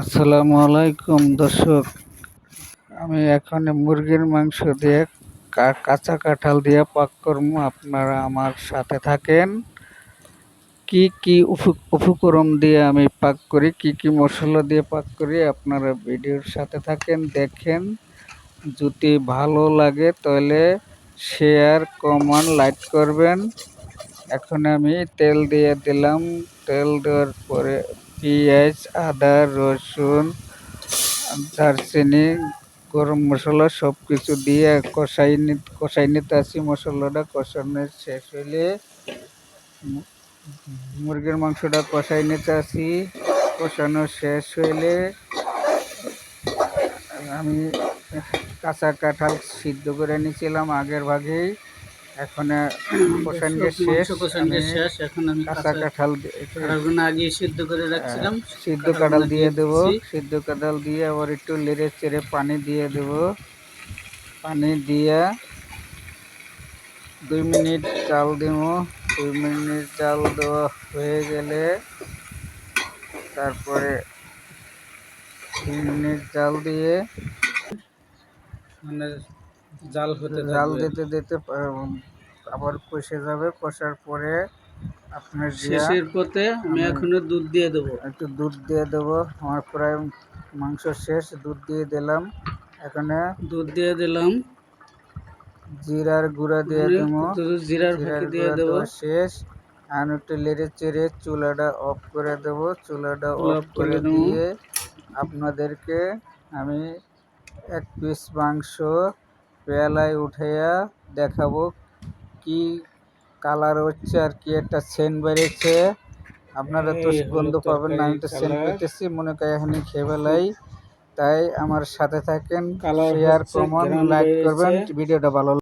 আসসালামু আলাইকুম, দর্শক। আমি এখন মুরগির মাংস দিয়ে কাঁচা কাঁঠাল দিয়ে পাক করব। আপনারা আমার সাথে থাকেন। কি কি উপকরণ দিয়ে আমি পাক করি, কি কি মশলা দিয়ে পাক করি, আপনারা ভিডিওর সাথে থাকেন, দেখেন। যদি ভালো লাগে তাহলে শেয়ার, কমেন্ট, লাইক করবেন। এখন আমি তেল দিয়ে দিলাম। তেল দেওয়ার পরে পেঁয়াজ, আদা, রসুন, দারচিনি, গরম মশলা সব কিছু দিয়ে কষাই কষাই নিতে আসি। মশলাটা কষানো শেষ হলে মুরগির মাংসটা কষাই নিতে আসি। কষানো শেষ হইলে আমি কাঁচা কাঁঠাল সিদ্ধ করে নিয়েছিলাম আগের ভাগেই। এখন কষানো শেষ আমি শেষ এখন আমি কাঁচা কাঁঠাল কাঁঠালগুলো আগে সিদ্ধ করে রাখছিলাম। সিদ্ধ কাঁঠাল দিয়ে দেবো সিদ্ধ কাঁঠাল দিয়ে আবার একটু লেড়ে চেড়ে পানি দিয়ে দেবো। পানি দিয়ে দুই মিনিট চাল দেব। দুই মিনিট চাল দেওয়া হয়ে গেলে তারপরে দুই মিনিট জাল দিয়ে মানে জাল হতে জাল দিতে দিতে আবার কষে যাবে। কষার পরে আপনার শেষের পথে আমি এখনও দুধ দিয়ে দেবো। একটু দুধ দিয়ে দেবো। আমার প্রায় মাংস শেষ দুধ দিয়ে দিলাম। এখানে দুধ দিয়ে দিলাম। জিরার গুঁড়া দিয়ে মানে দেবো। জিরার ফাঁকি দিয়ে দেবো। শেষ। আর একটু লেড়ে চেড়ে চুলাটা অফ করে দেবো। চুলাটা অফ করে দিয়ে আপনাদেরকে আমি এক পিস মাংস পেয়ালায় উঠাইয়া দেখাবো কি কালার হচ্ছে আর কি একটা সেন্ট বেড়েছে আপনারা তো বন্ধু গন্ধ পাবেন না আমি তো সেন্ট। পেতেছি মনে করি এখানে খেয়ে বেলাই তাই আমার সাথে থাকেন শেয়ার কমেন্ট লাইক করবেন। ভিডিওটা ভালো